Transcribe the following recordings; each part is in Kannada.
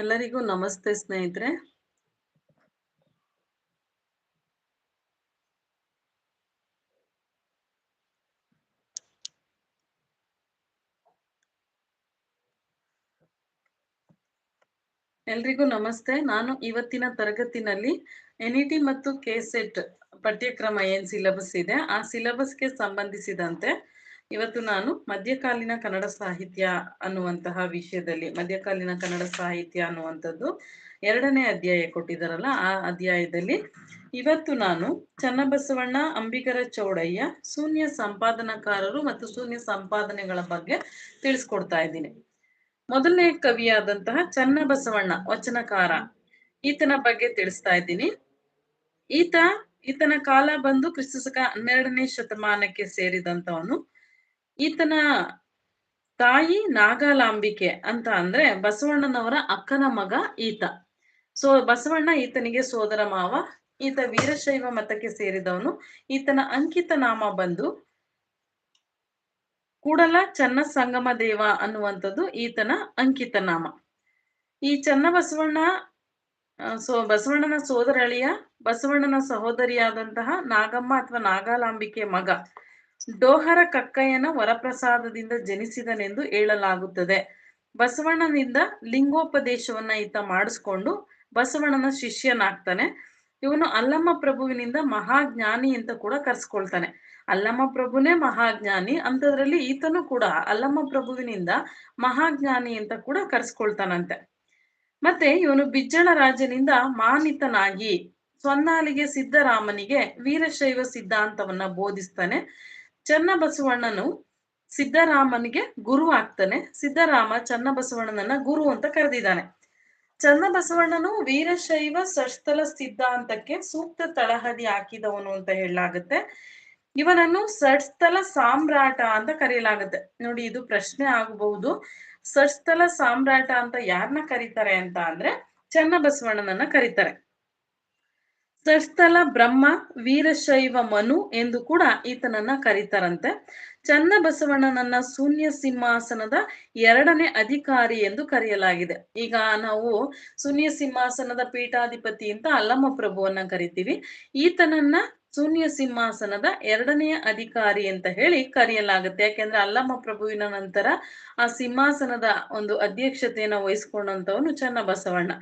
ಎಲ್ಲರಿಗೂ ನಮಸ್ತೆ ಸ್ನೇಹಿತರೆ. ಎಲ್ರಿಗೂ ನಮಸ್ತೆ. ನಾನು ಇವತ್ತಿನ ತರಗತಿನಲ್ಲಿ ಎನ್ಇಟಿ ಮತ್ತು ಕೆಸೆಟ್ ಪಠ್ಯಕ್ರಮ ಏನ್ ಸಿಲೆಬಸ್ ಇದೆ, ಆ ಸಿಲೆಬಸ್ಗೆ ಸಂಬಂಧಿಸಿದಂತೆ ಇವತ್ತು ನಾನು ಮಧ್ಯಕಾಲೀನ ಕನ್ನಡ ಸಾಹಿತ್ಯ ಅನ್ನುವಂತಹ ವಿಷಯದಲ್ಲಿ, ಮಧ್ಯಕಾಲೀನ ಕನ್ನಡ ಸಾಹಿತ್ಯ ಅನ್ನುವಂಥದ್ದು ಎರಡನೇ ಅಧ್ಯಾಯ ಕೊಟ್ಟಿದ್ದಾರಲ್ಲ, ಆ ಅಧ್ಯಾಯದಲ್ಲಿ ಇವತ್ತು ನಾನು ಚನ್ನಬಸವಣ್ಣ ಅಂಬಿಗರ ಚೌಡಯ್ಯ ಶೂನ್ಯ ಸಂಪಾದನಾಕಾರರು ಮತ್ತು ಶೂನ್ಯ ಸಂಪಾದನೆಗಳ ಬಗ್ಗೆ ತಿಳಿಸ್ಕೊಡ್ತಾ ಇದ್ದೀನಿ. ಮೊದಲನೇ ಕವಿಯಾದಂತಹ ಚನ್ನಬಸವಣ್ಣ, ವಚನಕಾರ, ಈತನ ಬಗ್ಗೆ ತಿಳಿಸ್ತಾ ಇದ್ದೀನಿ. ಈತ, ಈತನ ಕಾಲ ಬಂದು ಕ್ರಿಸ್ತಕ ಹನ್ನೆರಡನೇ ಶತಮಾನಕ್ಕೆ ಸೇರಿದಂತವನು ಈತನ ತಾಯಿ ನಾಗಾಲಾಂಬಿಕೆ ಅಂತ ಅಂದ್ರೆ ಬಸವಣ್ಣನವರ ಅಕ್ಕನ ಮಗ ಈತ. ಸೊ ಬಸವಣ್ಣ ಈತನಿಗೆ ಸೋದರ ಮಾವ, ಈತ ವೀರಶೈವ ಮತಕ್ಕೆ ಸೇರಿದವನು. ಈತನ ಅಂಕಿತ ನಾಮ ಬಂದು ಕೂಡಲ ಚನ್ನ ಸಂಗಮ ದೇವ ಅನ್ನುವಂಥದ್ದು ಈತನ ಅಂಕಿತ ನಾಮ. ಈ ಚನ್ನಬಸವಣ್ಣ ಸೊ, ಬಸವಣ್ಣನ ಸೋದರಳಿಯ, ಬಸವಣ್ಣನ ಸಹೋದರಿಯಾದಂತಹ ನಾಗಮ್ಮ ಅಥವಾ ನಾಗಾಲಾಂಬಿಕೆ ಮಗ ಡೋಹರ ಕಕ್ಕಯ್ಯನ ವರಪ್ರಸಾದದಿಂದ ಜನಿಸಿದನೆಂದು ಹೇಳಲಾಗುತ್ತದೆ. ಬಸವಣ್ಣನಿಂದ ಲಿಂಗೋಪದೇಶವನ್ನ ಈತ ಮಾಡಿಸ್ಕೊಂಡು ಬಸವಣ್ಣನ ಶಿಷ್ಯನಾಗ್ತಾನೆ. ಇವನು ಅಲ್ಲಮ್ಮ ಪ್ರಭುವಿನಿಂದ ಮಹಾಜ್ಞಾನಿ ಅಂತ ಕೂಡ ಕರ್ಸ್ಕೊಳ್ತಾನೆ. ಅಲ್ಲಮ್ಮ ಪ್ರಭುನೇ ಮಹಾಜ್ಞಾನಿ ಅಂತದ್ರಲ್ಲಿ ಈತನು ಕೂಡ ಅಲ್ಲಮ್ಮ ಪ್ರಭುವಿನಿಂದ ಮಹಾಜ್ಞಾನಿ ಅಂತ ಕೂಡ ಕರ್ಸ್ಕೊಳ್ತಾನಂತೆ. ಮತ್ತೆ ಇವನು ಬಿಜ್ಜಳ ರಾಜನಿಂದ ಮಾನಿತನಾಗಿ ಸ್ವನ್ನಾಲಿಗೆ ಸಿದ್ದರಾಮನಿಗೆ ವೀರಶೈವ ಸಿದ್ಧಾಂತವನ್ನ ಬೋಧಿಸ್ತಾನೆ. ಚನ್ನಬಸವಣ್ಣನು ಸಿದ್ದರಾಮನಿಗೆ ಗುರು ಆಗ್ತಾನೆ. ಸಿದ್ದರಾಮ ಚನ್ನಬಸವಣ್ಣನನ್ನ ಗುರು ಅಂತ ಕರೆದಿದ್ದಾನೆ. ಚನ್ನಬಸವಣ್ಣನು ವೀರಶೈವ ಸಸ್ಥಲ ಸಿದ್ಧಾಂತಕ್ಕೆ ಸೂಕ್ತ ತಳಹದಿ ಹಾಕಿದವನು ಅಂತ ಹೇಳಲಾಗುತ್ತೆ. ಇವನನ್ನು ಸಡ್ಸ್ಥಲ ಸಾಮ್ರಾಟ ಅಂತ ಕರೆಯಲಾಗುತ್ತೆ. ನೋಡಿ, ಇದು ಪ್ರಶ್ನೆ ಆಗಬಹುದು. ಸಡ್ಸ್ಥಲ ಸಾಮ್ರಾಟ ಅಂತ ಯಾರನ್ನ ಕರೀತಾರೆ ಅಂತ ಅಂದ್ರೆ ಚನ್ನಬಸವಣ್ಣನನ್ನ ಕರೀತಾರೆ. ಸಡ್ಸ್ಥಲ ಬ್ರಹ್ಮ ವೀರಶೈವ ಮನು ಎಂದು ಕೂಡ ಈತನನ್ನ ಕರೀತಾರಂತೆ. ಚನ್ನಬಸವಣ್ಣನನ್ನ ಶೂನ್ಯ ಸಿಂಹಾಸನದ ಎರಡನೇ ಅಧಿಕಾರಿ ಎಂದು ಕರೆಯಲಾಗಿದೆ. ಈಗ ನಾವು ಶೂನ್ಯ ಸಿಂಹಾಸನದ ಪೀಠಾಧಿಪತಿ ಅಂತ ಅಲ್ಲಮ್ಮ ಪ್ರಭುವನ್ನ ಕರಿತೀವಿ. ಈತನನ್ನ ಶೂನ್ಯ ಸಿಂಹಾಸನದ ಎರಡನೆಯ ಅಧಿಕಾರಿ ಅಂತ ಹೇಳಿ ಕರೆಯಲಾಗುತ್ತೆ. ಯಾಕೆಂದ್ರೆ ಅಲ್ಲಮ್ಮ ಪ್ರಭುವಿನ ನಂತರ ಆ ಸಿಂಹಾಸನದ ಒಂದು ಅಧ್ಯಕ್ಷತೆಯನ್ನ ವಹಿಸ್ಕೊಂಡಂತವನು ಚನ್ನಬಸವಣ್ಣ.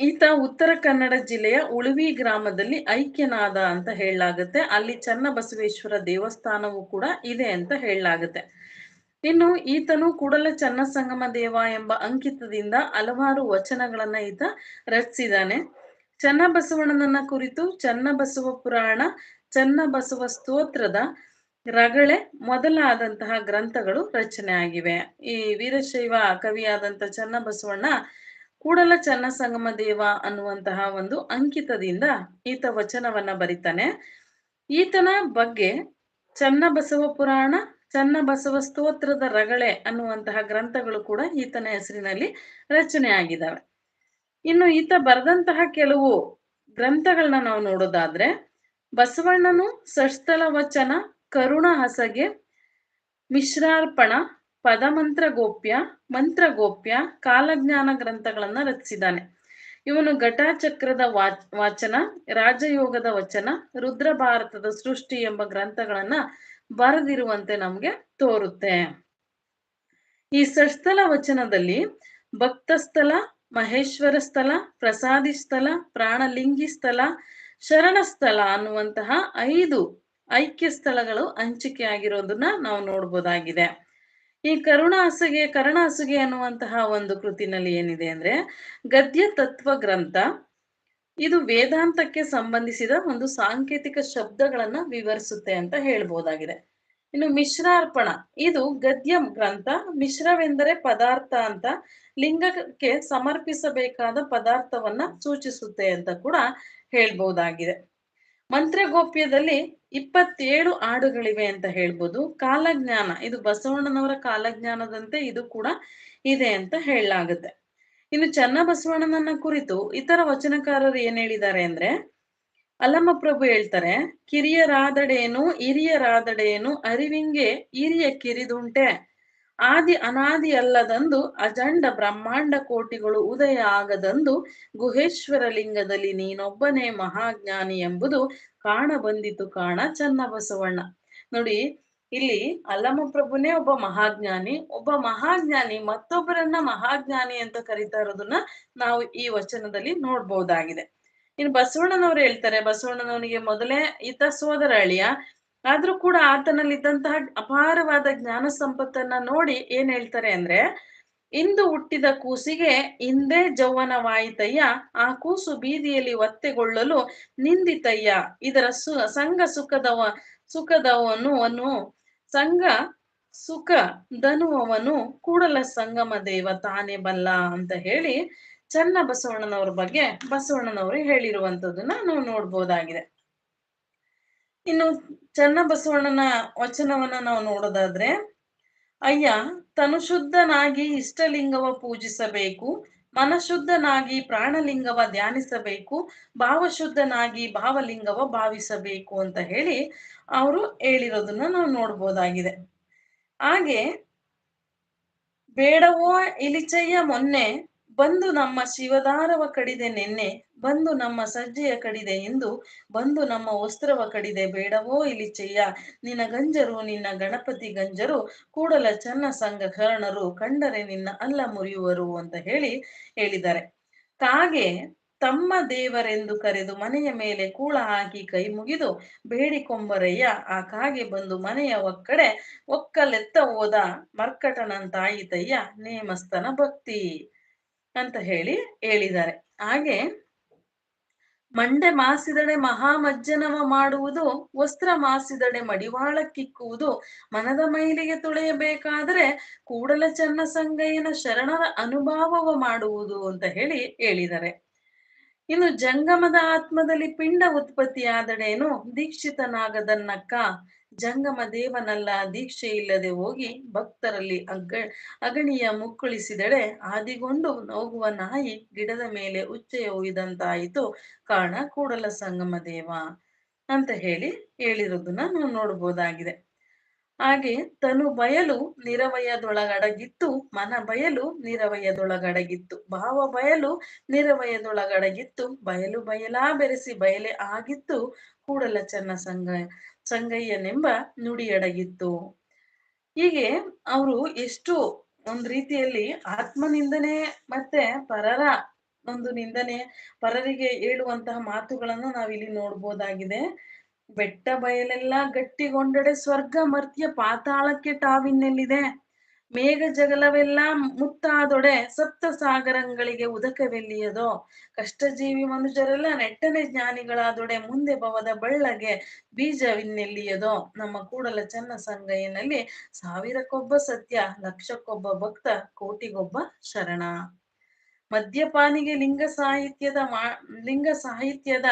ಈತ ಉತ್ತರ ಕನ್ನಡ ಜಿಲ್ಲೆಯ ಉಳುವಿ ಗ್ರಾಮದಲ್ಲಿ ಐಕ್ಯನಾದ ಅಂತ ಹೇಳಲಾಗುತ್ತೆ. ಅಲ್ಲಿ ಚನ್ನಬಸವೇಶ್ವರ ದೇವಸ್ಥಾನವೂ ಕೂಡ ಇದೆ ಅಂತ ಹೇಳಲಾಗುತ್ತೆ. ಇನ್ನು ಈತನು ಕೂಡಲ ಚನ್ನಸಂಗಮ ದೇವ ಎಂಬ ಅಂಕಿತದಿಂದ ಹಲವಾರು ವಚನಗಳನ್ನ ಈತ ರಚಿಸಿದಾನೆ ಚನ್ನಬಸವಣ್ಣನನ್ನ ಕುರಿತು ಚನ್ನಬಸವ ಪುರಾಣ, ಚನ್ನಬಸವ ಸ್ತೋತ್ರದ ರಗಳೆ ಮೊದಲಾದಂತಹ ಗ್ರಂಥಗಳು ರಚನೆ ಆಗಿವೆ ಈ ವೀರಶೈವ ಕವಿಯಾದಂತ ಚನ್ನಬಸವಣ್ಣ ಕೂಡಲ ಚನ್ನ ಸಂಗಮ ದೇವ ಅನ್ನುವಂತಹ ಒಂದು ಅಂಕಿತದಿಂದ ಈತ ವಚನವನ್ನ ಬರಿತಾನೆ. ಈತನ ಬಗ್ಗೆ ಚನ್ನಬಸವ ಪುರಾಣ, ಚನ್ನಬಸವ ಸ್ತೋತ್ರದ ರಗಳೆ ಅನ್ನುವಂತಹ ಗ್ರಂಥಗಳು ಕೂಡ ಈತನ ಹೆಸರಿನಲ್ಲಿ ರಚನೆ ಆಗಿದ್ದಾವೆ ಇನ್ನು ಈತ ಬರೆದಂತಹ ಕೆಲವು ಗ್ರಂಥಗಳನ್ನ ನಾವು ನೋಡೋದಾದ್ರೆ, ಬಸವಣ್ಣನು ಸಷ್ಟಲ ವಚನ, ಕರುಣ ಹಸಗೆ, ಮಿಶ್ರಾರ್ಪಣ ಪದಮಂತ್ರ ಗೋಪ್ಯ ಮಂತ್ರ ಗೋಪ್ಯ ಕಾಲಜ್ಞಾನ ಗ್ರಂಥಗಳನ್ನ ರಚಿಸಿದ್ದಾನೆ. ಇವನು ಘಟಾಚಕ್ರದ ವಾಚ್, ವಾಚನ, ರಾಜಯೋಗದ ವಚನ ರುದ್ರ ಭಾರತದ ಸೃಷ್ಟಿ ಎಂಬ ಗ್ರಂಥಗಳನ್ನ ಬರೆದಿರುವಂತೆ ನಮ್ಗೆ ತೋರುತ್ತೆ. ಈ ಸಷ್ಟಲ ವಚನದಲ್ಲಿ ಭಕ್ತಸ್ಥಲ ಮಹೇಶ್ವರ ಸ್ಥಳ, ಪ್ರಸಾದಿ ಸ್ಥಳ, ಪ್ರಾಣಲಿಂಗಿ ಸ್ಥಳ ಅನ್ನುವಂತಹ ಐದು ಐಕ್ಯ ಸ್ಥಳಗಳು ಹಂಚಿಕೆ ಆಗಿರೋದನ್ನ ನಾವು ನೋಡ್ಬೋದಾಗಿದೆ. ಈ ಕರುಣಾಸುಗೆ ಕರುಣಾಸುಗೆ ಅನ್ನುವಂತಹ ಒಂದು ಕೃತಿನಲ್ಲಿ ಏನಿದೆ ಅಂದ್ರೆ, ಗದ್ಯ ತತ್ವ ಗ್ರಂಥ. ಇದು ವೇದಾಂತಕ್ಕೆ ಸಂಬಂಧಿಸಿದ ಒಂದು ಸಾಂಕೇತಿಕ ಶಬ್ದಗಳನ್ನ ವಿವರಿಸುತ್ತೆ ಅಂತ ಹೇಳ್ಬೋದಾಗಿದೆ. ಇನ್ನು ಮಿಶ್ರಾರ್ಪಣ. ಇದು ಗದ್ಯ ಗ್ರಂಥ. ಮಿಶ್ರವೆಂದರೆ ಪದಾರ್ಥ ಅಂತ ಲಿಂಗಕ್ಕೆ ಸಮರ್ಪಿಸಬೇಕಾದ ಪದಾರ್ಥವನ್ನ ಸೂಚಿಸುತ್ತೆ ಅಂತ ಕೂಡ ಹೇಳ್ಬಹುದಾಗಿದೆ ಮಂತ್ರಗೋಪ್ಯದಲ್ಲಿ ಇಪ್ಪತ್ತೇಳು ಹಾಡುಗಳಿವೆ ಅಂತ ಹೇಳ್ಬೋದು. ಕಾಲಜ್ಞಾನ, ಇದು ಬಸವಣ್ಣನವರ ಕಾಲಜ್ಞಾನದಂತೆ ಇದು ಕೂಡ ಇದೆ ಅಂತ ಹೇಳಲಾಗುತ್ತೆ. ಇನ್ನು ಚನ್ನಬಸವಣ್ಣನನ್ನ ಕುರಿತು ಇತರ ವಚನಕಾರರು ಏನ್ ಹೇಳಿದ್ದಾರೆ ಅಂದ್ರೆ, ಅಲ್ಲಮ್ಮ ಪ್ರಭು ಹೇಳ್ತಾರೆ ಕಿರಿಯರಾದಡೇನು ಹಿರಿಯರಾದಡೇನು ಅರಿವಿಂಗೆ ಹಿರಿಯ ಕಿರಿದುಂಟೆ. ಆದಿ ಅನಾದಿ ಅಲ್ಲದಂದು ಅಜಂಡ ಬ್ರಹ್ಮಾಂಡ ಕೋಟಿಗಳು ಉದಯ ಆಗದಂದು ಗುಹೇಶ್ವರ ಲಿಂಗದಲ್ಲಿ ನೀನೊಬ್ಬನೇ ಮಹಾಜ್ಞಾನಿ ಎಂಬುದು ಕಾಣ ಬಂದಿತು ಕಾಣ ಚನ್ನಬಸವಣ್ಣ. ನೋಡಿ, ಇಲ್ಲಿ ಅಲ್ಲಮ ಪ್ರಭುನೇ ಒಬ್ಬ ಮಹಾಜ್ಞಾನಿ ಒಬ್ಬ ಮಹಾಜ್ಞಾನಿ ಮತ್ತೊಬ್ಬರನ್ನ ಮಹಾಜ್ಞಾನಿ ಅಂತ ಕರಿತಾ ಇರೋದನ್ನ ನಾವು ಈ ವಚನದಲ್ಲಿ ನೋಡ್ಬಹುದಾಗಿದೆ ಇನ್ನು ಬಸವಣ್ಣನವ್ರು ಹೇಳ್ತಾರೆ, ಬಸವಣ್ಣನವನಿಗೆ ಮೊದಲೇ ಈತ ಸೋದರ ಅಳಿಯ ಆದ್ರೂ ಕೂಡ ಆತನಲ್ಲಿದ್ದಂತಹ ಅಪಾರವಾದ ಜ್ಞಾನ ಸಂಪತ್ತನ್ನ ನೋಡಿ ಏನ್ ಹೇಳ್ತಾರೆ ಅಂದ್ರೆ, ಇಂದು ಹುಟ್ಟಿದ ಕೂಸಿಗೆ ಹಿಂದೆ ಜೌವನವಾಯಿತಯ್ಯ, ಆ ಕೂಸು ಬೀದಿಯಲ್ಲಿ ಒತ್ತೆಗೊಳ್ಳಲು ನಿಂದಿತಯ್ಯ. ಇದರ ಸು, ಸಂಘ ಸುಖದವ, ಸುಖದವನು ಸಂಘ ಸುಖ ಧನುವವನು ಕೂಡಲ ಸಂಗಮ ದೇವ ತಾನೇ ಬಲ್ಲ ಅಂತ ಹೇಳಿ ಚನ್ನ ಬಸವಣ್ಣನವ್ರ ಬಗ್ಗೆ ಬಸವಣ್ಣನವರು ಹೇಳಿರುವಂತದನ್ನ ನಾವು ನೋಡ್ಬೋದಾಗಿದೆ. ಇನ್ನು ಚನ್ನ ಬಸವಣ್ಣನ ವಚನವನ್ನ ನಾವು ನೋಡೋದಾದ್ರೆ, ಅಯ್ಯ ತನು ಶುದ್ಧನಾಗಿ ಇಷ್ಟಲಿಂಗವ ಪೂಜಿಸಬೇಕು, ಮನಶುದ್ಧನಾಗಿ ಪ್ರಾಣಲಿಂಗವ ಧ್ಯಾನಿಸಬೇಕು, ಭಾವಶುದ್ಧನಾಗಿ ಭಾವಲಿಂಗವ ಭಾವಿಸಬೇಕು ಅಂತ ಹೇಳಿ ಅವರು ಹೇಳಿರೋದನ್ನ ನಾವು ನೋಡ್ಬೋದಾಗಿದೆ. ಹಾಗೆ ಬೇಡವೋ ಇಲಿಚಯ್ಯ ಮೊನ್ನೆ ಬಂದು ನಮ್ಮ ಶಿವದಾರವ ಕಡಿದೆ ನೆನ್ನೆ, ಬಂದು ನಮ್ಮ ಸಜ್ಜೆಯ ಕಡಿದೆ ಎಂದು, ಬಂದು ನಮ್ಮ ವಸ್ತ್ರವ ಕಡಿದೆ ಬೇಡವೋ ಇಲಿಚಯ್ಯ ನಿನ್ನ ಗಂಜರು, ನಿನ್ನ ಗಣಪತಿ ಗಂಜರು, ಕೂಡಲ ಚನ್ನ ಸಂಘ ಕರ್ಣರು ಕಂಡರೆ ನಿನ್ನ ಅಲ್ಲ ಮುರಿಯುವರು ಅಂತ ಹೇಳಿ ಹೇಳಿದ್ದಾರೆ. ಕಾಗೆ ತಮ್ಮ ದೇವರೆಂದು ಕರೆದು ಮನೆಯ ಮೇಲೆ ಕೂಳ ಹಾಕಿ ಕೈ ಮುಗಿದು ಬೇಡಿಕೊಂಬರಯ್ಯ ಆ ಕಾಗೆ ಬಂದು ಮನೆಯ ಒಕ್ಕಡೆ, ಒಕ್ಕಲೆತ್ತ ಹೋದ ಮರ್ಕಟನಂತಾಯಿತಯ್ಯ, ನೇಮಸ್ತನ ಭಕ್ತಿ. ಅಂತ ಹೇಳಿ ಹೇಳಿದ್ದಾರೆ. ಹಾಗೆ ಮಂಡೆ ಮಾಸಿದಡೆ ಮಹಾಮಜ್ಜನವ ಮಾಡುವುದು, ವಸ್ತ್ರ ಮಾಸಿದಡೆ ಮಡಿವಾಳಕ್ಕಿಕ್ಕುವುದು ಮನದ ಮೈಲಿಗೆ ತುಳೆಯಬೇಕಾದರೆ ಕೂಡಲ ಚನ್ನ ಸಂಗಯ್ಯನ ಶರಣರ ಅನುಭವವ ಮಾಡುವುದು ಅಂತ ಹೇಳಿ ಹೇಳಿದ್ದಾರೆ. ಇನ್ನು ಜಂಗಮದ ಆತ್ಮದಲ್ಲಿ ಪಿಂಡ ಉತ್ಪತ್ತಿಯಾದಡೇನು ದೀಕ್ಷಿತನಾಗದನ್ನಕ್ಕ ಜಂಗಮ ದೇವನಲ್ಲ, ದೀಕ್ಷೆ ಇಲ್ಲದೆ ಹೋಗಿ ಭಕ್ತರಲ್ಲಿ ಅಗ್ಗ, ಅಗಣಿಯ ಮುಕ್ಕುಳಿಸಿದಳೆ ಆದಿಗೊಂಡು ನೋಗುವ ನಾಯಿ ಗಿಡದ ಮೇಲೆ ಉಚ್ಚೆಯ ಒಯ್ದಂತಾಯಿತು ಕಾರಣ, ಕೂಡಲ ಸಂಗಮ ದೇವ ಅಂತ ಹೇಳಿ ಹೇಳಿರೋದನ್ನ ನಾವು ನೋಡ್ಬೋದಾಗಿದೆ ಹಾಗೆ ತನು ಬಯಲು ನಿರವಯದೊಳಗಡಗಿತ್ತು, ಮನ ಬಯಲು ನಿರವಯದೊಳಗಡಗಿತ್ತು, ಭಾವ ಬಯಲು ನಿರವಯದೊಳಗಡಗಿತ್ತು, ಬಯಲು ಬಯಲಾ ಬೆರೆಸಿ ಬಯಲೆ ಆಗಿತ್ತು ಕೂಡಲ ಚನ್ನ ಸಂಗ, ಸಂಗಯ್ಯನೆಂಬ ನುಡಿಯಡಗಿತ್ತು. ಹೀಗೆ ಅವರು ಎಷ್ಟು ಒಂದ್ ರೀತಿಯಲ್ಲಿ ಆತ್ಮನಿಂದನೆ ಮತ್ತೆ ಪರರ ಒಂದು ನಿಂದನೆ, ಪರರಿಗೆ ಹೇಳುವಂತಹ ಮಾತುಗಳನ್ನು ನಾವಿಲ್ಲಿ ನೋಡ್ಬೋದಾಗಿದೆ. ಬೆಟ್ಟ ಬಯಲೆಲ್ಲ ಗಟ್ಟಿಗೊಂಡಡೆ ಸ್ವರ್ಗ ಮರ್ತ್ಯ ಪಾತಾಳಕ್ಕೆ ಟಾವಿನೆಲ್ಲಿದೆ ಮೇಘ ಜಗಲವೆಲ್ಲ ಮುತ್ತಾದೊಡೆ ಸಪ್ತ ಸಾಗರಗಳಿಗೆ ಉದಕವೆಲ್ಲಿಯದೋ. ಕಷ್ಟಜೀವಿ ಮನುಷ್ಯರೆಲ್ಲ ನೆಟ್ಟನೆ ಜ್ಞಾನಿಗಳಾದೊಡೆ ಮುಂದೆ ಭವದ ಬಳ್ಳಗೆ ಬೀಜವಿನ್ನೆಲ್ಲಿಯದೋ. ನಮ್ಮ ಕೂಡಲ ಚನ್ನ ಸಂಗಯ್ಯನಲ್ಲಿ ಸಾವಿರಕ್ಕೊಬ್ಬ ಸತ್ಯ, ಲಕ್ಷಕ್ಕೊಬ್ಬ ಭಕ್ತ, ಕೋಟಿಗೊಬ್ಬ ಶರಣ. ಮದ್ಯಪಾನಿಗೆ ಲಿಂಗ ಸಾಹಿತ್ಯದ ಮಾ, ಲಿಂಗ ಸಾಹಿತ್ಯದ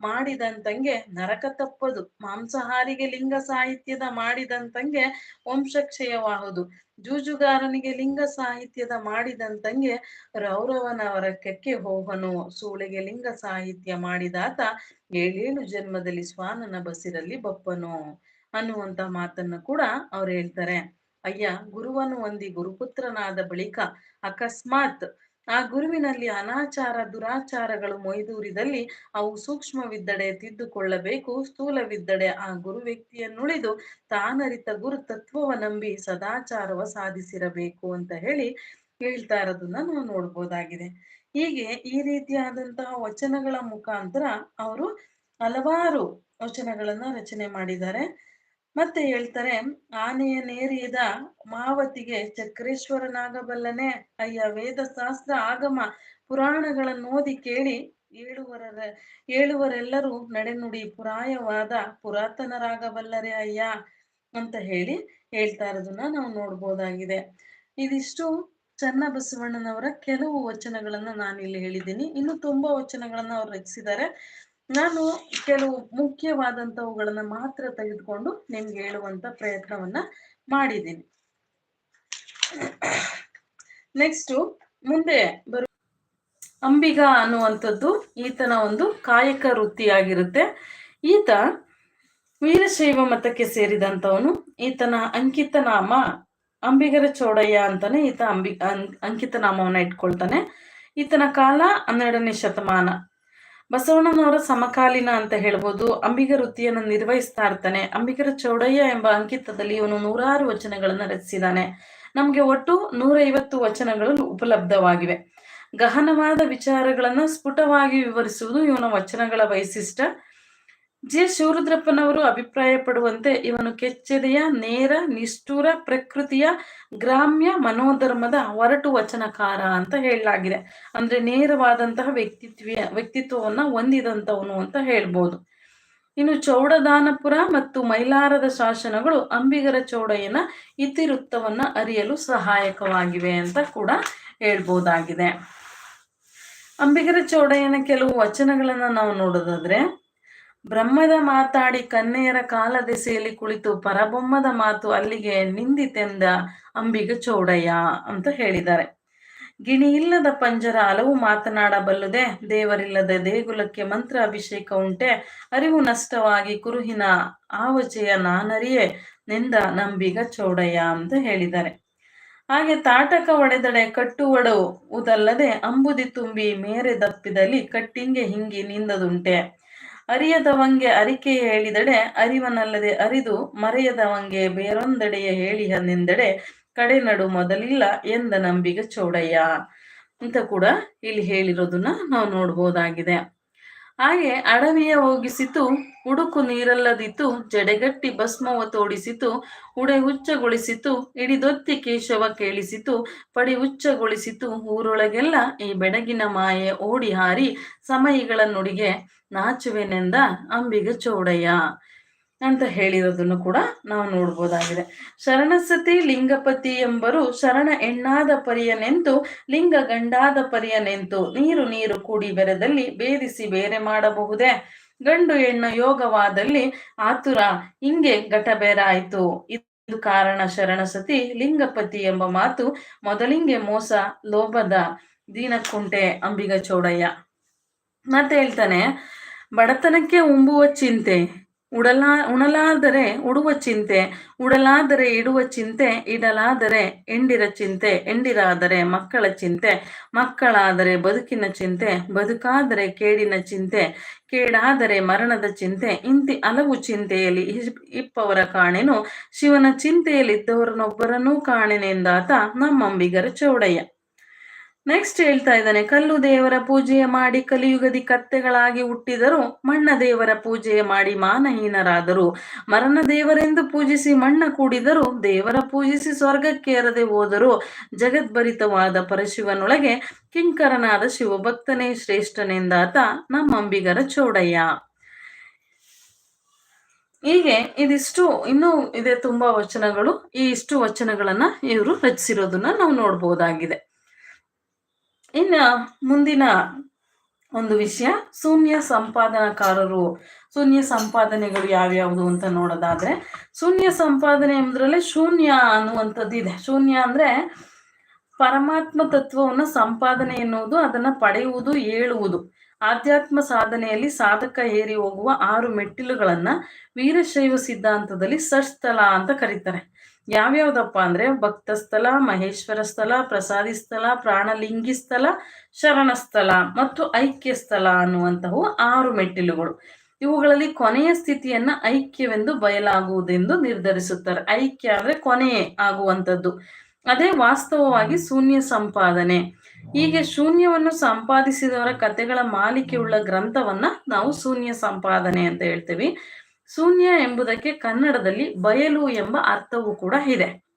ಮಾಡಿದಂತಂಗೆ ನರಕ ತಪ್ಪದು. ಮಾಂಸಾಹಾರಿಗೆ ಲಿಂಗ ಸಾಹಿತ್ಯದ ಮಾಡಿದಂತಂಗೆ ವಂಶಕ್ಷಯವಾಹುದು ಜೂಜುಗಾರನಿಗೆ ಲಿಂಗ ಸಾಹಿತ್ಯದ ಮಾಡಿದಂತಂಗೆ ರೌರವನ ವರಕ್ಕೆ ಹೋಗನು ಸೂಳೆಗೆ ಲಿಂಗ ಸಾಹಿತ್ಯ ಮಾಡಿದಾತ ಏಳೇಳು ಜನ್ಮದಲ್ಲಿ ಸ್ವಾನನ ಬಸಿರಲ್ಲಿ ಬಪ್ಪನು. ಅನ್ನುವಂತ ಮಾತನ್ನ ಕೂಡ ಅವ್ರು ಹೇಳ್ತಾರೆ. ಅಯ್ಯ, ಗುರುವನು ಒಂದಿ ಗುರುಪುತ್ರನಾದ ಬಳಿಕ ಅಕಸ್ಮಾತ್ ಆ ಗುರುವಿನಲ್ಲಿ ಅನಾಚಾರ, ದುರಾಚಾರಗಳು ಮೊಯ್ದೂರಿದಲ್ಲಿ ಅವು ಸೂಕ್ಷ್ಮವಿದ್ದಡೆ ತಿದ್ದುಕೊಳ್ಳಬೇಕು. ಸ್ಥೂಲವಿದ್ದಡೆ ಆ ಗುರು ವ್ಯಕ್ತಿಯನ್ನುಳಿದು ತಾನರಿತ ಗುರು ತತ್ವವ ನಂಬಿ ಸದಾಚಾರವ ಸಾಧಿಸಿರಬೇಕು ಅಂತ ಹೇಳಿ ಹೇಳ್ತಾ ಇರೋದನ್ನ ನಾವು ನೋಡ್ಬೋದಾಗಿದೆ. ಹೀಗೆ ಈ ರೀತಿಯಾದಂತಹ ವಚನಗಳ ಮುಖಾಂತರ ಅವರು ಹಲವಾರು ವಚನಗಳನ್ನ ರಚನೆ ಮಾಡಿದ್ದಾರೆ. ಮತ್ತೆ ಹೇಳ್ತಾರೆ, ಆನೆಯ ನೇರಿದ ಮಾವತಿಗೆ ಚಕ್ರೇಶ್ವರನಾಗಬಲ್ಲನೆ. ಅಯ್ಯ ವೇದ ಶಾಸ್ತ್ರ ಆಗಮ. ಪುರಾಣಗಳನ್ನು ಓದಿ ಕೇಳಿ ಏಳುವರ ಏಳುವರೆಲ್ಲರೂ ನಡೆನುಡಿ ಪುರಾಯವಾದ ಪುರಾತನರಾಗಬಲ್ಲರೆ ಅಯ್ಯ ಅಂತ ಹೇಳಿ ಹೇಳ್ತಾ ಇರೋದನ್ನ ನಾವು ನೋಡ್ಬೋದಾಗಿದೆ. ಇದಿಷ್ಟು ಚನ್ನಬಸವಣ್ಣನವರ ಕೆಲವು ವಚನಗಳನ್ನ ನಾನು ಇಲ್ಲಿ ಹೇಳಿದ್ದೀನಿ. ಇನ್ನು ತುಂಬಾ ವಚನಗಳನ್ನ ಅವ್ರು ರಚಿಸಿದ್ದಾರೆ. ನಾನು ಕೆಲವು ಮುಖ್ಯವಾದಂತವುಗಳನ್ನ ಮಾತ್ರ ತೆಗೆದುಕೊಂಡು ನಿಮ್ಗೆ ಹೇಳುವಂತ ಪ್ರಯತ್ನವನ್ನ ಮಾಡಿದ್ದೀನಿ. ನೆಕ್ಸ್ಟ್ ಮುಂದೆ ಬರು, ಅಂಬಿಗ ಅನ್ನುವಂಥದ್ದು ಈತನ ಒಂದು ಕಾಯಕ ವೃತ್ತಿಯಾಗಿರುತ್ತೆ. ಈತ ವೀರಶೈವ ಮತಕ್ಕೆ ಸೇರಿದಂತವನು ಈತನ ಅಂಕಿತ ನಾಮ ಅಂಬಿಗರ ಚೌಡಯ್ಯ ಅಂತಾನೆ ಈತ ಅಂಬಿ, ಅಂಕಿತ ನಾಮವನ್ನ ಇಟ್ಕೊಳ್ತಾನೆ. ಈತನ ಕಾಲ ಹನ್ನೆರಡನೇ ಶತಮಾನ. ಬಸವಣ್ಣನವರ ಸಮಕಾಲೀನ ಅಂತ ಹೇಳ್ಬೋದು. ಅಂಬಿಗ ವೃತ್ತಿಯನ್ನು ನಿರ್ವಹಿಸ್ತಾ ಇರ್ತಾನೆ. ಅಂಬಿಗರ ಚೌಡಯ್ಯ ಎಂಬ ಅಂಕಿತದಲ್ಲಿ ಇವನು ನೂರಾರು ವಚನಗಳನ್ನು ರಚಿಸಿದ್ದಾನೆ. ನಮಗೆ ಒಟ್ಟು ನೂರೈವತ್ತು ವಚನಗಳು ಉಪಲಬ್ಧವಾಗಿವೆ. ಗಹನವಾದ ವಿಚಾರಗಳನ್ನು ಸ್ಫುಟವಾಗಿ ವಿವರಿಸುವುದು ಇವನ ವಚನಗಳ ವೈಶಿಷ್ಟ್ಯ. ಜೆ ಶಿವರುದ್ರಪ್ಪನವರು ಅಭಿಪ್ರಾಯ ಪಡುವಂತೆ ಇವನು ಕೆಚ್ಚೆದೆಯ ನೇರ, ನಿಷ್ಠುರ, ಪ್ರಕೃತಿಯ, ಗ್ರಾಮ್ಯ ಮನೋಧರ್ಮದ ಹೊರಟು ವಚನಕಾರ ಅಂತ ಹೇಳಲಾಗಿದೆ. ಅಂದ್ರೆ ನೇರವಾದಂತಹ ವ್ಯಕ್ತಿತ್ವ ವ್ಯಕ್ತಿತ್ವವನ್ನ ಹೊಂದಿದಂಥವನು ಅಂತ ಹೇಳ್ಬೋದು. ಇನ್ನು ಚೌಡದಾನಪುರ ಮತ್ತು ಮೈಲಾರದ ಶಾಸನಗಳು ಅಂಬಿಗರ ಚೌಡಯ್ಯನ ಇತಿವೃತ್ತವನ್ನ ಅರಿಯಲು ಸಹಾಯಕವಾಗಿವೆ ಅಂತ ಕೂಡ ಹೇಳ್ಬೋದಾಗಿದೆ. ಅಂಬಿಗರ ಚೌಡಯ್ಯನ ಕೆಲವು ವಚನಗಳನ್ನ ನಾವು ನೋಡೋದಾದ್ರೆ ಬ್ರಹ್ಮದ ಮಾತಾಡಿ ಕನ್ನೆಯರ ಕಾಲ ದೆಸೆಯಲ್ಲಿ ಕುಳಿತು ಪರಬೊಮ್ಮದ ಮಾತು ಅಲ್ಲಿಗೆ ನಿಂದಿತೆಂದ ಅಂಬಿಗ ಚೌಡಯ್ಯ ಅಂತ ಹೇಳಿದ್ದಾರೆ. ಗಿಣಿ ಇಲ್ಲದ ಪಂಜರ ಹಲವು ಮಾತನಾಡಬಲ್ಲದೆ, ದೇವರಿಲ್ಲದ ದೇಗುಲಕ್ಕೆ ಮಂತ್ರ ಅಭಿಷೇಕ ಉಂಟೆ, ಅರಿವು ನಷ್ಟವಾಗಿ ಕುರುಹಿನ ಆವಚೆಯ ನಾನರಿಯೇ ನಿಂದ ನಂಬಿಗ ಚೌಡಯ್ಯ ಅಂತ ಹೇಳಿದ್ದಾರೆ. ಹಾಗೆ ತಾಟಕ ಒಡೆದಡೆ ಕಟ್ಟುವಡವು ಉದಲ್ಲದೆ ಅಂಬುದಿ ತುಂಬಿ ಮೇರೆ ದಪ್ಪಿದಲ್ಲಿ ಕಟ್ಟಿಂಗೆ ಹಿಂಗಿ ನಿಂದದುಂಟೆ. ಅರಿಯದವಂಗೆ ಅರಿಕೆ ಹೇಳಿದಡೆ, ಅರಿವನಲ್ಲದೆ ಅರಿದು ಮರೆಯದವಂಗೆ ಬೇರೊಂದೆಡೆಯ ಹೇಳಿಹನೆಂದೆಡೆ ಕಡೆ ನಡು ಮೊದಲಿಲ್ಲ ಎಂದ ನಂಬಿಗೆ ಚೌಡಯ್ಯ. ಅಂತ ಕೂಡ ಇಲ್ಲಿ ಹೇಳಿರೋದನ್ನ ನಾವು ನೋಡ್ಬೋದಾಗಿದೆ. ಹಾಗೆ ಅಡವಿಯ ಹೋಗಿಸಿತು, ಉಡುಕು ನೀರಲ್ಲದಿತ್ತು, ಜಡೆಗಟ್ಟಿ ಭಸ್ಮವ ತೋಡಿಸಿತು ಉಡೆ ಹುಚ್ಚಗೊಳಿಸಿತು ಇಡಿದೊತ್ತಿ ಕೇಶವ ಕೇಳಿಸಿತು, ಪಡಿ ಹುಚ್ಚಗೊಳಿಸಿತು, ಊರೊಳಗೆಲ್ಲ ಈ ಬೆಡಗಿನ ಮಾಯೆ ಓಡಿ ಹಾರಿ ಸಮಯಿಗಳ ನುಡಿಗೆ ನಾಚುವೆನೆಂದ ಅಂಬಿಗ ಚೌಡಯ್ಯ ಅಂತ ಹೇಳಿರೋದನ್ನು ಕೂಡ ನಾವು ನೋಡ್ಬೋದಾಗಿದೆ. ಶರಣಸತಿ ಲಿಂಗಪತಿ ಎಂಬರು ಶರಣ ಎಣ್ಣಾದ ಪರಿಯನೆಂತು, ಲಿಂಗ ಗಂಡಾದ ಪರಿಯನೆಂತು, ನೀರು ನೀರು ಕೂಡಿ ಬೆರೆದಲ್ಲಿ ಭೇದಿಸಿ ಬೇರೆ ಮಾಡಬಹುದೇ? ಗಂಡು ಹೆಣ್ಣ ಯೋಗವಾದಲ್ಲಿ ಆತುರ, ಹಿಂಗೆ ಘಟಬೇರಾಯ್ತು ಇದು ಕಾರಣ ಶರಣಸತಿ ಲಿಂಗಪತಿ ಎಂಬ ಮಾತು ಮೊದಲಿಂಗೆ ಮೋಸ, ಲೋಭದ ದೀನಕುಂಟೆ ಅಂಬಿಗ ಚೌಡಯ್ಯ. ಮತ್ತೆ ಹೇಳ್ತಾನೆ ಬಡತನಕ್ಕೆ ಉಂಬುವ ಚಿಂತೆ, ಉಡಲಾ, ಉಣಲಾದರೆ ಉಡುವ ಚಿಂತೆ, ಉಡಲಾದರೆ ಇಡುವ ಚಿಂತೆ, ಇಡಲಾದರೆ ಎಂಡಿರ ಚಿಂತೆ, ಎಂಡಿರಾದರೆ ಮಕ್ಕಳ ಚಿಂತೆ, ಮಕ್ಕಳಾದರೆ ಬದುಕಿನ ಚಿಂತೆ, ಬದುಕಾದರೆ ಕೇಡಿನ ಚಿಂತೆ, ಕೇಡಾದರೆ ಮರಣದ ಚಿಂತೆ, ಇಂತಿ ಹಲವು ಚಿಂತೆಯಲ್ಲಿ ಇಪ್- ಇಪ್ಪವರ ಕಾಣೆನು, ಶಿವನ ಚಿಂತೆಯಲ್ಲಿದ್ದವರನ್ನೊಬ್ಬರನ್ನೂ ಕಾಣೆನೆಂದಾತ ನಮ್ಮಂಬಿಗರ ಚೌಡಯ್ಯ. ನೆಕ್ಸ್ಟ್ ಹೇಳ್ತಾ ಇದ್ದಾನೆ, ಕಲ್ಲು ದೇವರ ಪೂಜೆಯ ಮಾಡಿ ಕಲಿಯುಗದಿ ಕತ್ತೆಗಳಾಗಿ ಹುಟ್ಟಿದರು ಮಣ್ಣ ದೇವರ ಪೂಜೆಯ ಮಾಡಿ ಮಾನಹೀನರಾದರು. ಮರಣ ದೇವರೆಂದು ಪೂಜಿಸಿ ಮಣ್ಣ ಕೂಡಿದರು ದೇವರ ಪೂಜಿಸಿ ಸ್ವರ್ಗಕ್ಕೇರದೆ ಹೋದರು. ಜಗದ್ಭರಿತವಾದ ಪರಶಿವನೊಳಗೆ ಕಿಂಕರನಾದ ಶಿವಭಕ್ತನೇ ಶ್ರೇಷ್ಠನೆಂದಾತ ನಮ್ಮಂಬಿಗರ ಚೌಡಯ್ಯ. ಹೀಗೆ ಇದಿಷ್ಟು, ಇನ್ನೂ ಇದೆ ತುಂಬಾ ವಚನಗಳು. ಈ ಇಷ್ಟು ವಚನಗಳನ್ನ ಇವರು ರಚಿಸಿರೋದನ್ನ ನಾವು ನೋಡ್ಬೋದಾಗಿದೆ. ಇನ್ನ ಮುಂದಿನ ಒಂದು ವಿಷಯ, ಶೂನ್ಯ ಸಂಪಾದನಾಕಾರರು. ಶೂನ್ಯ ಸಂಪಾದನೆಗಳು ಯಾವ್ಯಾವುದು ಅಂತ ನೋಡೋದಾದ್ರೆ, ಶೂನ್ಯ ಸಂಪಾದನೆ ಎಂಬುದ್ರಲ್ಲಿ ಶೂನ್ಯ ಅನ್ನುವಂಥದ್ದು ಇದೆ. ಶೂನ್ಯ ಅಂದ್ರೆ ಪರಮಾತ್ಮ ತತ್ವವನ್ನು ಸಂಪಾದನೆ ಎನ್ನುವುದು, ಅದನ್ನ ಪಡೆಯುವುದು ಹೇಳುವುದು ಆಧ್ಯಾತ್ಮ ಸಾಧನೆಯಲ್ಲಿ ಸಾಧಕ ಏರಿ ಹೋಗುವ ಆರು ಮೆಟ್ಟಿಲುಗಳನ್ನ ವೀರಶೈವ ಸಿದ್ಧಾಂತದಲ್ಲಿ ಷಟ್ಸ್ಥಲ ಅಂತ ಕರೀತಾರೆ. ಯಾವ್ಯಾವ್ದಪ್ಪ ಅಂದ್ರೆ ಭಕ್ತ ಸ್ಥಳ, ಮಹೇಶ್ವರ ಸ್ಥಳ, ಪ್ರಸಾದಿ ಸ್ಥಳ, ಪ್ರಾಣಲಿಂಗಿ ಸ್ಥಳ, ಶರಣ ಸ್ಥಳ ಮತ್ತು ಐಕ್ಯ ಸ್ಥಳ ಅನ್ನುವಂತಹವು ಆರು ಮೆಟ್ಟಿಲುಗಳು. ಇವುಗಳಲ್ಲಿ ಕೊನೆಯ ಸ್ಥಿತಿಯನ್ನ ಐಕ್ಯವೆಂದು ಬಯಲಾಗುವುದೆಂದು ನಿರ್ಧರಿಸುತ್ತಾರೆ. ಐಕ್ಯ ಅಂದ್ರೆ ಕೊನೆ ಆಗುವಂಥದ್ದು. ಅದೇ ವಾಸ್ತವವಾಗಿ ಶೂನ್ಯ ಸಂಪಾದನೆ. ಹೀಗೆ ಶೂನ್ಯವನ್ನು ಸಂಪಾದಿಸಿದವರ ಕಥೆಗಳ ಮಾಲಿಕೆಯುಳ್ಳ ಗ್ರಂಥವನ್ನ ನಾವು ಶೂನ್ಯ ಸಂಪಾದನೆ ಅಂತ ಹೇಳ್ತೀವಿ. ಶೂನ್ಯ ಎಂಬುದಕ್ಕೆ ಕನ್ನಡದಲ್ಲಿ ಬಯಲು ಎಂಬ ಅರ್ಥವೂ ಕೂಡ ಇದೆ.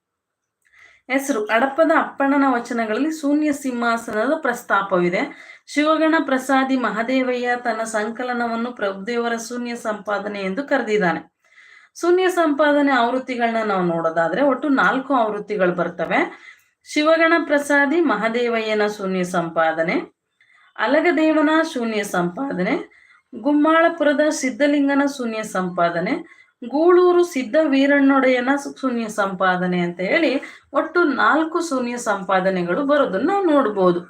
ಹೆಸರು ಅಡಪದ ಅಪ್ಪಣ್ಣನ ವಚನಗಳಲ್ಲಿ ಶೂನ್ಯ ಸಿಂಹಾಸನದ ಪ್ರಸ್ತಾಪವಿದೆ. ಶಿವಗಣ ಪ್ರಸಾದಿ ಮಹದೇವಯ್ಯ ತನ್ನ ಸಂಕಲನವನ್ನು ಪ್ರಭುದೇವರ ಶೂನ್ಯ ಸಂಪಾದನೆ ಎಂದು ಕರೆದಿದ್ದಾನೆ. ಶೂನ್ಯ ಸಂಪಾದನೆ ಆವೃತ್ತಿಗಳನ್ನ ನಾವು ನೋಡೋದಾದ್ರೆ ಒಟ್ಟು ನಾಲ್ಕು ಆವೃತ್ತಿಗಳು ಬರ್ತವೆ. ಶಿವಗಣ ಪ್ರಸಾದಿ ಮಹದೇವಯ್ಯನ ಶೂನ್ಯ ಸಂಪಾದನೆ, ಅಲಗದೇವನ ಶೂನ್ಯ ಸಂಪಾದನೆ ಗುಮ್ಮಾಳಪುರದ ಸಿದ್ಧಲಿಂಗನ ಶೂನ್ಯ ಸಂಪಾದನೆ, ಗೂಳೂರು ಸಿದ್ಧ ವೀರಣ್ಣೊಡೆಯನ ಶೂನ್ಯ ಸಂಪಾದನೆ ಅಂತ ಹೇಳಿ ಒಟ್ಟು ನಾಲ್ಕು ಶೂನ್ಯ ಸಂಪಾದನೆಗಳು ಬರೋದನ್ನ ನಾವು ನೋಡ್ಬೋದು.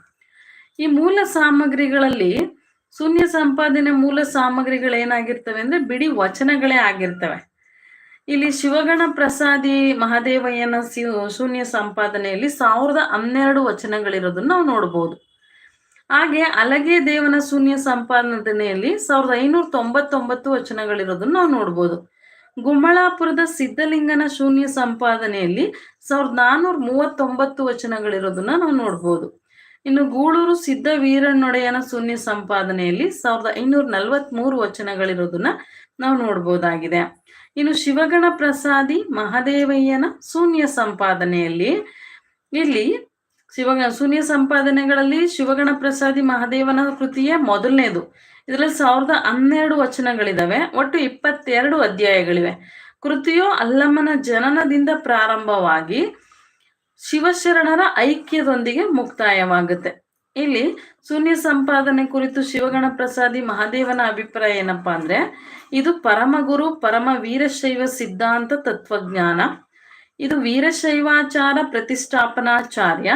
ಈ ಮೂಲ ಸಾಮಗ್ರಿಗಳಲ್ಲಿ ಶೂನ್ಯ ಸಂಪಾದನೆ ಮೂಲ ಸಾಮಗ್ರಿಗಳು ಏನಾಗಿರ್ತವೆ ಅಂದ್ರೆ ಬಿಡಿ ವಚನಗಳೇ ಆಗಿರ್ತವೆ. ಇಲ್ಲಿ ಶಿವಗಣ ಪ್ರಸಾದಿ ಮಹಾದೇವಯ್ಯನ ಶೂನ್ಯ ಸಂಪಾದನೆಯಲ್ಲಿ ಸಾವಿರದ ಹನ್ನೆರಡು ವಚನಗಳಿರೋದನ್ನ ನಾವು ನೋಡ್ಬೋದು. ಹಾಗೆ ಅಲಗೆ ದೇವನ ಶೂನ್ಯ ಸಂಪಾದನೆಯಲ್ಲಿ ಸಾವಿರದ ಐನೂರ ತೊಂಬತ್ತೊಂಬತ್ತು ವಚನಗಳಿರೋದನ್ನ ನಾವು ನೋಡ್ಬೋದು. ಗುಮ್ಮಳಾಪುರದ ಸಿದ್ಧಲಿಂಗನ ಶೂನ್ಯ ಸಂಪಾದನೆಯಲ್ಲಿ ಸಾವಿರದ ನಾನೂರ ಮೂವತ್ತೊಂಬತ್ತು ವಚನಗಳಿರೋದನ್ನ ನಾವು ನೋಡ್ಬೋದು. ಇನ್ನು ಗೂಳೂರು ಸಿದ್ಧ ವೀರನೊಡೆಯನ ಶೂನ್ಯ ಸಂಪಾದನೆಯಲ್ಲಿ ಸಾವಿರದ ಐನೂರ ನಲ್ವತ್ ಮೂರು ವಚನಗಳಿರೋದನ್ನ ನಾವು ನೋಡ್ಬೋದಾಗಿದೆ. ಇನ್ನು ಶಿವಗಣ ಪ್ರಸಾದಿ ಮಹಾದೇವಯ್ಯನ ಶೂನ್ಯ ಸಂಪಾದನೆಯಲ್ಲಿ ಇಲ್ಲಿ ಶಿವಗ ಶೂನ್ಯ ಸಂಪಾದನೆಗಳಲ್ಲಿ ಶಿವಗಣ ಪ್ರಸಾದಿ ಮಹಾದೇವನ ಕೃತಿಯೇ ಮೊದಲನೇದು. ಇದರಲ್ಲಿ ಸಾವಿರದ ಹನ್ನೆರಡು ವಚನಗಳಿದಾವೆ, ಒಟ್ಟು ಇಪ್ಪತ್ತೆರಡು ಅಧ್ಯಾಯಗಳಿವೆ. ಕೃತಿಯು ಅಲ್ಲಮ್ಮನ ಜನನದಿಂದ ಪ್ರಾರಂಭವಾಗಿ ಶಿವಶರಣರ ಐಕ್ಯದೊಂದಿಗೆ ಮುಕ್ತಾಯವಾಗುತ್ತೆ. ಇಲ್ಲಿ ಶೂನ್ಯ ಸಂಪಾದನೆ ಕುರಿತು ಶಿವಗಣ ಪ್ರಸಾದಿ ಮಹಾದೇವನ ಅಭಿಪ್ರಾಯ ಏನಪ್ಪಾ ಅಂದ್ರೆ, ಇದು ಪರಮಗುರು, ಪರಮ ವೀರಶೈವ ಸಿದ್ಧಾಂತ ತತ್ವಜ್ಞಾನ. ಇದು ವೀರಶೈವಾಚಾರ ಪ್ರತಿಷ್ಠಾಪನಾಚಾರ್ಯ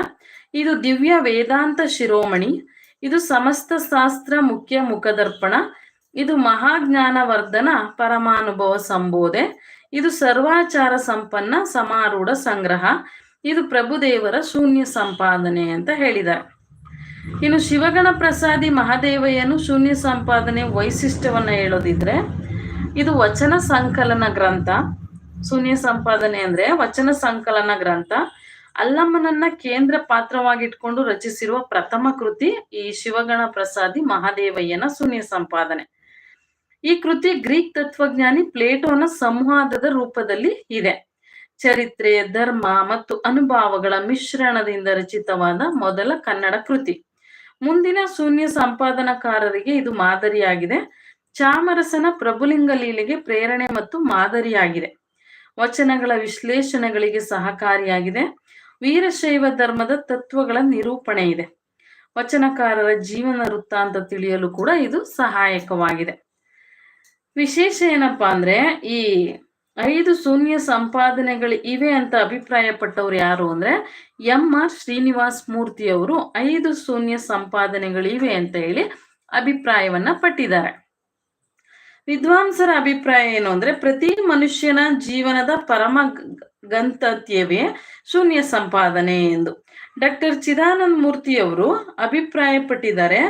ಇದು ದಿವ್ಯ ವೇದಾಂತ ಶಿರೋಮಣಿ, ಇದು ಸಮಸ್ತ ಶಾಸ್ತ್ರ ಮುಖ್ಯ ಮುಖದರ್ಪಣ, ಇದು ಮಹಾಜ್ಞಾನವರ್ಧನ ಪರಮಾನುಭವ ಸಂಬೋಧೆ, ಇದು ಸರ್ವಾಚಾರ ಸಂಪನ್ನ ಸಮಾರೂಢ ಸಂಗ್ರಹ, ಇದು ಪ್ರಭುದೇವರ ಶೂನ್ಯ ಸಂಪಾದನೆ ಅಂತ ಹೇಳಿದ್ದಾರೆ. ಇನ್ನು ಶಿವಗಣ ಪ್ರಸಾದಿ ಮಹಾದೇವಯ್ಯನು ಶೂನ್ಯ ಸಂಪಾದನೆ ವೈಶಿಷ್ಟ್ಯವನ್ನು ಹೇಳೋದಿದ್ರೆ, ಇದು ವಚನ ಸಂಕಲನ ಗ್ರಂಥ. ಶೂನ್ಯ ಸಂಪಾದನೆ ಅಂದ್ರೆ ವಚನ ಸಂಕಲನ ಗ್ರಂಥ. ಅಲ್ಲಮ್ಮನನ್ನ ಕೇಂದ್ರ ಪಾತ್ರವಾಗಿಟ್ಕೊಂಡು ರಚಿಸಿರುವ ಪ್ರಥಮ ಕೃತಿ ಈ ಶಿವಗಣ ಪ್ರಸಾದಿ ಮಹಾದೇವಯ್ಯನ ಶೂನ್ಯ ಸಂಪಾದನೆ. ಈ ಕೃತಿ ಗ್ರೀಕ್ ತತ್ವಜ್ಞಾನಿ ಪ್ಲೇಟೋನ ಸಂವಾದದ ರೂಪದಲ್ಲಿ ಇದೆ. ಚರಿತ್ರೆ, ಧರ್ಮ ಮತ್ತು ಅನುಭವಗಳ ಮಿಶ್ರಣದಿಂದ ರಚಿತವಾದ ಮೊದಲ ಕನ್ನಡ ಕೃತಿ. ಮುಂದಿನ ಶೂನ್ಯ ಸಂಪಾದನಕಾರರಿಗೆ ಇದು ಮಾದರಿಯಾಗಿದೆ. ಚಾಮರಸನ ಪ್ರಭುಲಿಂಗ ಲೀಲೆಗೆ ಪ್ರೇರಣೆ ಮತ್ತು ಮಾದರಿಯಾಗಿದೆ. ವಚನಗಳ ವಿಶ್ಲೇಷಣೆಗಳಿಗೆ ಸಹಕಾರಿಯಾಗಿದೆ. ವೀರಶೈವ ಧರ್ಮದ ತತ್ವಗಳ ನಿರೂಪಣೆ ಇದೆ. ವಚನಕಾರರ ಜೀವನ ವೃತ್ತಾಂತ ತಿಳಿಯಲು ಕೂಡ ಇದು ಸಹಾಯಕವಾಗಿದೆ. ವಿಶೇಷ ಏನಪ್ಪಾ ಅಂದ್ರೆ ಈ ಐದು ಶೂನ್ಯ ಸಂಪಾದನೆಗಳು ಇವೆ ಅಂತ ಅಭಿಪ್ರಾಯ ಪಟ್ಟವ್ರು ಯಾರು ಅಂದ್ರೆ ಎಂ ಆರ್ ಶ್ರೀನಿವಾಸ್ ಮೂರ್ತಿ ಅವರು ಐದು ಶೂನ್ಯ ಸಂಪಾದನೆಗಳಿವೆ ಅಂತ ಹೇಳಿ ಅಭಿಪ್ರಾಯವನ್ನ ಪಟ್ಟಿದ್ದಾರೆ. ವಿದ್ವಾಂಸರ ಅಭಿಪ್ರಾಯ ಏನು ಅಂದ್ರೆ ಪ್ರತಿ ಮನುಷ್ಯನ ಜೀವನದ ಪರಮ ಗಂತವ್ಯವೇ ಶೂನ್ಯ ಸಂಪಾದನೆ ಎಂದು. ಡಾಕ್ಟರ್ ಚಿದಾನಂದ ಮೂರ್ತಿಯವರು ಅಭಿಪ್ರಾಯಪಟ್ಟಿದ್ದಾರೆ,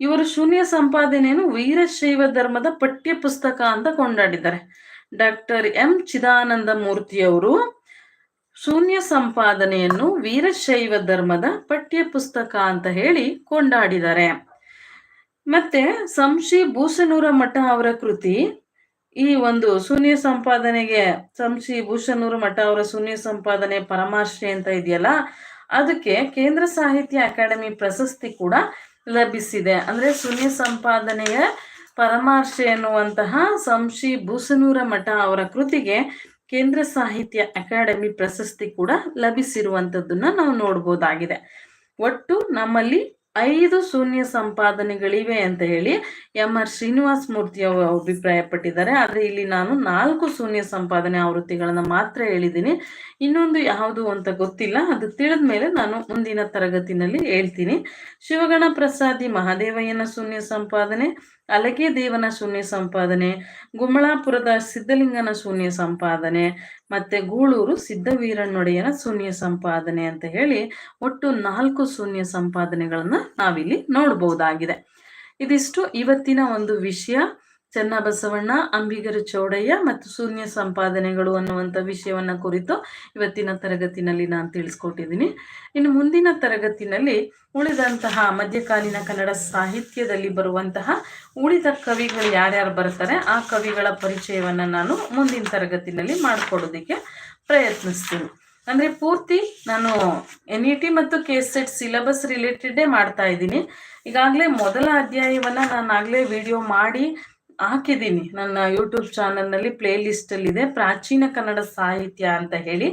ಇವರು ಶೂನ್ಯ ಸಂಪಾದನೆಯನ್ನು ವೀರಶೈವ ಧರ್ಮದ ಪಠ್ಯ ಪುಸ್ತಕ ಅಂತ ಕೊಂಡಾಡಿದ್ದಾರೆ. ಡಾಕ್ಟರ್ ಎಂ ಚಿದಾನಂದ ಮೂರ್ತಿಯವರು ಶೂನ್ಯ ಸಂಪಾದನೆಯನ್ನು ವೀರಶೈವ ಧರ್ಮದ ಪಠ್ಯ ಪುಸ್ತಕ ಅಂತ ಹೇಳಿ ಕೊಂಡಾಡಿದ್ದಾರೆ. ಮತ್ತೆ ಸಂಶಿ ಭೂಸನೂರ ಮಠ ಅವರ ಕೃತಿ ಈ ಒಂದು ಶೂನ್ಯ ಸಂಪಾದನೆಗೆ ಸಂಶಿ ಭೂಷಣೂರು ಮಠ ಅವರ ಶೂನ್ಯ ಸಂಪಾದನೆ ಪರಮಾಶ್ರಯ ಅಂತ ಇದೆಯಲ್ಲ, ಅದಕ್ಕೆ ಕೇಂದ್ರ ಸಾಹಿತ್ಯ ಅಕಾಡೆಮಿ ಪ್ರಶಸ್ತಿ ಕೂಡ ಲಭಿಸಿದೆ. ಅಂದ್ರೆ ಶೂನ್ಯ ಸಂಪಾದನೆಯ ಪರಮಾರ್ಶೆ ಎನ್ನುವಂತಹ ಸಂಶಿ ಭೂಸನೂರ ಮಠ ಅವರ ಕೃತಿಗೆ ಕೇಂದ್ರ ಸಾಹಿತ್ಯ ಅಕಾಡೆಮಿ ಪ್ರಶಸ್ತಿ ಕೂಡ ಲಭಿಸಿರುವಂತದ್ದನ್ನ ನಾವು ನೋಡ್ಬೋದಾಗಿದೆ. ಒಟ್ಟು ನಮ್ಮಲ್ಲಿ ಐದು ಶೂನ್ಯ ಸಂಪಾದನೆಗಳಿವೆ ಅಂತ ಹೇಳಿ ಎಂ ಆರ್ ಶ್ರೀನಿವಾಸ ಮೂರ್ತಿ ಅವರು ಅಭಿಪ್ರಾಯ ಪಟ್ಟಿದ್ದಾರೆ ಆದ್ರೆ ಇಲ್ಲಿ ನಾನು ನಾಲ್ಕು ಶೂನ್ಯ ಸಂಪಾದನೆ ಆವೃತ್ತಿಗಳನ್ನು ಮಾತ್ರ ಹೇಳಿದ್ದೀನಿ. ಇನ್ನೊಂದು ಯಾವುದು ಅಂತ ಗೊತ್ತಿಲ್ಲ. ಅದು ತಿಳಿದ ಮೇಲೆ ನಾನು ಮುಂದಿನ ತರಗತಿನಲ್ಲಿ ಹೇಳ್ತೀನಿ. ಶಿವಗಣ ಪ್ರಸಾದಿ ಮಹಾದೇವಯ್ಯನ ಶೂನ್ಯ ಸಂಪಾದನೆ ಅಲಗೆ ದೇವನ ಶೂನ್ಯ ಸಂಪಾದನೆ, ಗುಮ್ಮಳಾಪುರದ ಸಿದ್ಧಲಿಂಗನ ಶೂನ್ಯ ಸಂಪಾದನೆ, ಮತ್ತೆ ಗೂಳೂರು ಸಿದ್ಧವೀರಣ್ಣೊಡೆಯನ ಶೂನ್ಯ ಸಂಪಾದನೆ ಅಂತ ಹೇಳಿ ಒಟ್ಟು ನಾಲ್ಕು ಶೂನ್ಯ ಸಂಪಾದನೆಗಳನ್ನ ನಾವಿಲ್ಲಿ ನೋಡಬಹುದಾಗಿದೆ ಇದಿಷ್ಟು ಇವತ್ತಿನ ಒಂದು ವಿಷಯ. ಚನ್ನಬಸವಣ್ಣ, ಅಂಬಿಗರ ಚೌಡಯ್ಯ ಮತ್ತು ಶೂನ್ಯ ಸಂಪಾದನೆಗಳು ಅನ್ನುವಂಥ ವಿಷಯವನ್ನ ಕುರಿತು ಇವತ್ತಿನ ತರಗತಿನಲ್ಲಿ ನಾನು ತಿಳಿಸ್ಕೊಟ್ಟಿದ್ದೀನಿ. ಇನ್ನು ಮುಂದಿನ ತರಗತಿನಲ್ಲಿ ಉಳಿದಂತಹ ಮಧ್ಯಕಾಲೀನ ಕನ್ನಡ ಸಾಹಿತ್ಯದಲ್ಲಿ ಬರುವಂತಹ ಉಳಿದ ಕವಿಗಳು ಯಾರ್ಯಾರು ಬರ್ತಾರೆ ಆ ಕವಿಗಳ ಪರಿಚಯವನ್ನು ನಾನು ಮುಂದಿನ ತರಗತಿನಲ್ಲಿ ಮಾಡಿಕೊಡೋದಕ್ಕೆ ಪ್ರಯತ್ನಿಸ್ತೀನಿ. ಅಂದ್ರೆ ಪೂರ್ತಿ ನಾನು ಎನ್ ಇ ಟಿ ಮತ್ತು ಕೆ ಎಸ್ ಸೆಟ್ ಸಿಲೆಬಸ್ ರಿಲೇಟೆಡೇ ಮಾಡ್ತಾ ಇದ್ದೀನಿ. ಈಗಾಗಲೇ ಮೊದಲ ಅಧ್ಯಾಯವನ್ನ ನಾನು ಆಗಲೇ ವಿಡಿಯೋ ಮಾಡಿ ಹಾಕಿದ್ದೀನಿ. ನನ್ನ ಯೂಟ್ಯೂಬ್ ಚಾನಲ್ನಲ್ಲಿ ಪ್ಲೇ ಇದೆ, ಪ್ರಾಚೀನ ಕನ್ನಡ ಸಾಹಿತ್ಯ ಅಂತ ಹೇಳಿ.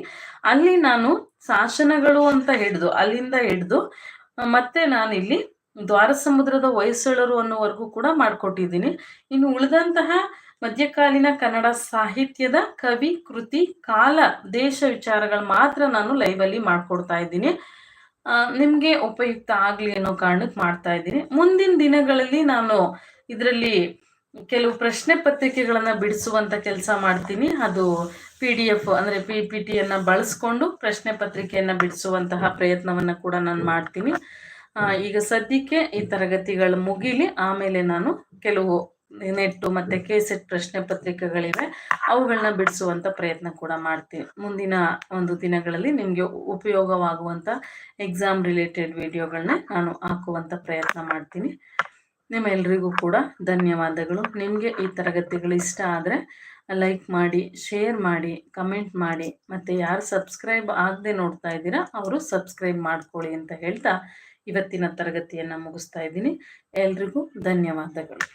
ಅಲ್ಲಿ ನಾನು ಶಾಸನಗಳು ಅಂತ ಹಿಡಿದು, ಅಲ್ಲಿಂದ ಹಿಡಿದು, ಮತ್ತೆ ನಾನಿಲ್ಲಿ ದ್ವಾರ ಸಮುದ್ರದ ಹೊಯ್ಸಳರು ಅನ್ನೋವರೆಗೂ ಕೂಡ ಮಾಡಿಕೊಟ್ಟಿದ್ದೀನಿ. ಇನ್ನು ಉಳಿದಂತಹ ಮಧ್ಯಕಾಲೀನ ಕನ್ನಡ ಸಾಹಿತ್ಯದ ಕವಿ, ಕೃತಿ, ಕಾಲ, ದೇಶ ವಿಚಾರಗಳು ಮಾತ್ರ ನಾನು ಲೈವಲ್ಲಿ ಮಾಡ್ಕೊಡ್ತಾ ಇದ್ದೀನಿ. ನಿಮಗೆ ಉಪಯುಕ್ತ ಆಗಲಿ ಅನ್ನೋ ಕಾರಣಕ್ಕೆ ಮಾಡ್ತಾ ಇದ್ದೀನಿ. ಮುಂದಿನ ದಿನಗಳಲ್ಲಿ ನಾನು ಇದರಲ್ಲಿ ಕೆಲವು ಪ್ರಶ್ನೆ ಪತ್ರಿಕೆಗಳನ್ನ ಬಿಡಿಸುವಂತ ಕೆಲಸ ಮಾಡ್ತೀನಿ. ಅದು ಪಿ ಡಿ ಎಫ್ ಅಂದ್ರೆ ಪಿ ಪಿ ಟಿಯನ್ನು ಬಳಸ್ಕೊಂಡು ಪ್ರಶ್ನೆ ಪತ್ರಿಕೆಯನ್ನ ಬಿಡಿಸುವಂತಹ ಪ್ರಯತ್ನವನ್ನ ಕೂಡ ನಾನು ಮಾಡ್ತೀನಿ. ಈಗ ಸದ್ಯಕ್ಕೆ ಈ ತರಗತಿಗಳು ಮುಗಿಲಿ, ಆಮೇಲೆ ನಾನು ಕೆಲವು ನೆಟ್ಟು ಮತ್ತೆ ಕೇಸೆಟ್ ಪ್ರಶ್ನೆ ಪತ್ರಿಕೆಗಳಿವೆ. ಅವುಗಳನ್ನ ಬಿಡಿಸುವಂತ ಪ್ರಯತ್ನ ಕೂಡ ಮಾಡ್ತೀನಿ ಮುಂದಿನ ಒಂದು ದಿನಗಳಲ್ಲಿ ನಿಮಗೆ ಉಪಯೋಗವಾಗುವಂತ ಎಕ್ಸಾಮ್ ರಿಲೇಟೆಡ್ ವಿಡಿಯೋಗಳನ್ನ ನಾನು ಹಾಕುವಂತ ಪ್ರಯತ್ನ ಮಾಡ್ತೀನಿ. ನಿಮ್ಮೆಲ್ರಿಗೂ ಕೂಡ ಧನ್ಯವಾದಗಳು. ನಿಮಗೆ ಈ ತರಗತಿಗಳು ಇಷ್ಟ ಆದರೆ ಲೈಕ್ ಮಾಡಿ ಶೇರ್ ಮಾಡಿ ಕಮೆಂಟ್ ಮಾಡಿ, ಮತ್ತು ಯಾರು ಸಬ್ಸ್ಕ್ರೈಬ್ ಆಗದೆ ನೋಡ್ತಾ ಇದ್ದೀರಾ, ಅವರು ಸಬ್ಸ್ಕ್ರೈಬ್ ಮಾಡ್ಕೊಳ್ಳಿ ಅಂತ ಹೇಳ್ತಾ ಇವತ್ತಿನ ತರಗತಿಯನ್ನು ಮುಗಿಸ್ತಾ ಇದ್ದೀನಿ. ಎಲ್ರಿಗೂ ಧನ್ಯವಾದಗಳು.